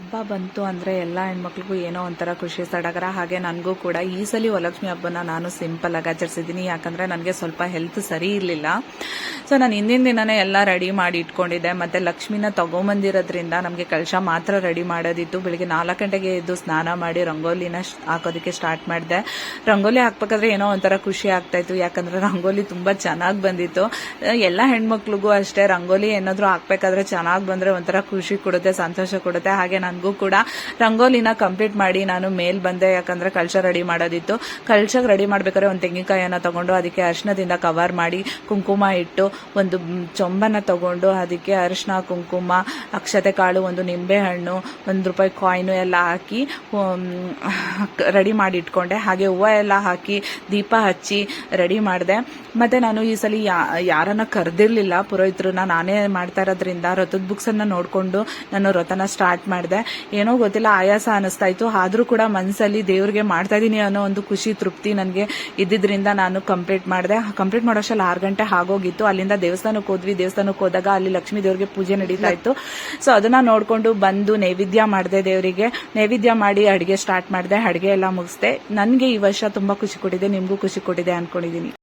ಹಬ್ಬ ಬಂತು ಅಂದರೆ ಎಲ್ಲ ಹೆಣ್ಮಕ್ಳಿಗೂ ಏನೋ ಒಂಥರ ಖುಷಿ, ಸಡಗರ. ಹಾಗೆ ನನಗೂ ಕೂಡ ಈ ಸಲ ವರಲಕ್ಷ್ಮಿ ಹಬ್ಬನ ನಾನು ಸಿಂಪಲ್ ಆಗಿ ಆಚರಿಸಿದ್ದೀನಿ. ಯಾಕಂದರೆ ನನಗೆ ಸ್ವಲ್ಪ ಹೆಲ್ತ್ ಸರಿ ಇರಲಿಲ್ಲ. ಸೊ ನಾನು ಹಿಂದಿನ ದಿನನೇ ಎಲ್ಲ ರೆಡಿ ಮಾಡಿ ಇಟ್ಕೊಂಡಿದ್ದೆ. ಮತ್ತು ಲಕ್ಷ್ಮಿನ ತಗೊಂಬಂದಿರೋದ್ರಿಂದ ನಮಗೆ ಕಳಶ ಮಾತ್ರ ರೆಡಿ ಮಾಡೋದಿತ್ತು. ಬೆಳಿಗ್ಗೆ ನಾಲ್ಕು ಗಂಟೆಗೆ ಎದ್ದು ಸ್ನಾನ ಮಾಡಿ ರಂಗೋಲಿನ ಹಾಕೋದಕ್ಕೆ ಸ್ಟಾರ್ಟ್ ಮಾಡಿದೆ. ರಂಗೋಲಿ ಹಾಕ್ಬೇಕಾದ್ರೆ ಏನೋ ಒಂಥರ ಖುಷಿ ಆಗ್ತಾಯಿತ್ತು ಯಾಕಂದರೆ ರಂಗೋಲಿ ತುಂಬ ಚೆನ್ನಾಗಿ ಬಂದಿತ್ತು. ಎಲ್ಲ ಹೆಣ್ಮಕ್ಳಿಗೂ ಅಷ್ಟೇ ರಂಗೋಲಿ ಏನಾದರೂ ಹಾಕ್ಬೇಕಾದ್ರೆ ಚೆನ್ನಾಗಿ ಬಂದರೆ ಒಂಥರ ಖುಷಿ ಕೊಡುತ್ತೆ, ಸಂತೋಷ ಕೊಡುತ್ತೆ. ಹಾಗೆ ನನಗೂ ಕೂಡ ರಂಗೋಲಿನ ಕಂಪ್ಲೀಟ್ ಮಾಡಿ ನಾನು ಮೇಲ್ ಬಂದೆ, ಯಾಕಂದರೆ ಕಳಶ ರೆಡಿ ಮಾಡೋದಿತ್ತು. ಕಲ್ಚರ್ ರೆಡಿ ಮಾಡ್ಬೇಕಾದ್ರೆ ಒಂದು ತೆಂಗಿನಕಾಯಿಯನ್ನು ತಗೊಂಡು ಅದಕ್ಕೆ ಅರಿಶಿನದಿಂದ ಕವರ್ ಮಾಡಿ, ಕುಂಕುಮ ಇಟ್ಟು ಒಂದು ಚೊಂಬನ ತಗೊಂಡು ಅದಕ್ಕೆ ಅರಿಶಿನ ಕುಂಕುಮ, ಅಕ್ಷತೆ ಕಾಳು, ಒಂದು ನಿಂಬೆ ಹಣ್ಣು, ಒಂದು ರೂಪಾಯಿ ಕಾಯಿನು ಎಲ್ಲ ಹಾಕಿ ರೆಡಿ ಮಾಡಿ ಇಟ್ಕೊಂಡೆ. ಹಾಗೆ ಹೂವು ಎಲ್ಲ ಹಾಕಿ ದೀಪ ಹಚ್ಚಿ ರೆಡಿ ಮಾಡಿದೆ. ಮತ್ತೆ ನಾನು ಈ ಸಲ ಯಾರನ್ನ ಕರೆದಿರ್ಲಿಲ್ಲ ಪುರೋಹಿತರನ್ನ, ನಾನೇ ಮಾಡ್ತಾ ಇರೋದ್ರಿಂದ ರಥದ ಬುಕ್ಸನ್ನು ನೋಡಿಕೊಂಡು ನಾನು ರಥನ ಸ್ಟಾರ್ಟ್ ಮಾಡಿದೆ. ಏನೋ ಗೊತ್ತಿಲ್ಲ, ಆಯಾಸ ಅನಿಸ್ತಾ ಇತ್ತು. ಆದರೂ ಕೂಡ ಮನಸ್ಸಲ್ಲಿ ದೇವ್ರಿಗೆ ಮಾಡ್ತಾ ಇದ್ದೀನಿ ಅನ್ನೋ ಒಂದು ಖುಷಿ, ತೃಪ್ತಿ ನನಗೆ ಇದ್ದಿದ್ರಿಂದ ನಾನು ಕಂಪ್ಲೀಟ್ ಮಾಡಿದೆ. ಕಂಪ್ಲೀಟ್ ಮಾಡೋಷ್ಟಲ್ಲಿ ಆರು ಗಂಟೆ ಆಗೋಗಿತ್ತು. ಅಲ್ಲಿಂದ ದೇವಸ್ಥಾನಕ್ಕೆ ಹೋದ್ವಿ. ದೇವಸ್ಥಾನಕ್ಕೆ ಹೋದಾಗ ಅಲ್ಲಿ ಲಕ್ಷ್ಮೀ ದೇವ್ರಿಗೆ ಪೂಜೆ ನಡೀತಾ ಇತ್ತು ಸೊ ಅದನ್ನ ನೋಡಿಕೊಂಡು ಬಂದು ನೈವೇದ್ಯ ಮಾಡಿದೆ ದೇವರಿಗೆ. ನೈವೇದ್ಯ ಮಾಡಿ ಅಡುಗೆ ಸ್ಟಾರ್ಟ್ ಮಾಡಿದೆ. ಅಡುಗೆ ಎಲ್ಲ ಮುಗಿಸ್ದೆ. ನನಗೆ ಈ ವರ್ಷ ತುಂಬ ಖುಷಿ ಕೊಟ್ಟಿದೆ. ನಿಮಗೂ ಖುಷಿ ಕೊಟ್ಟಿದೆ ಅನ್ಕೊಂಡಿದ್ದೀನಿ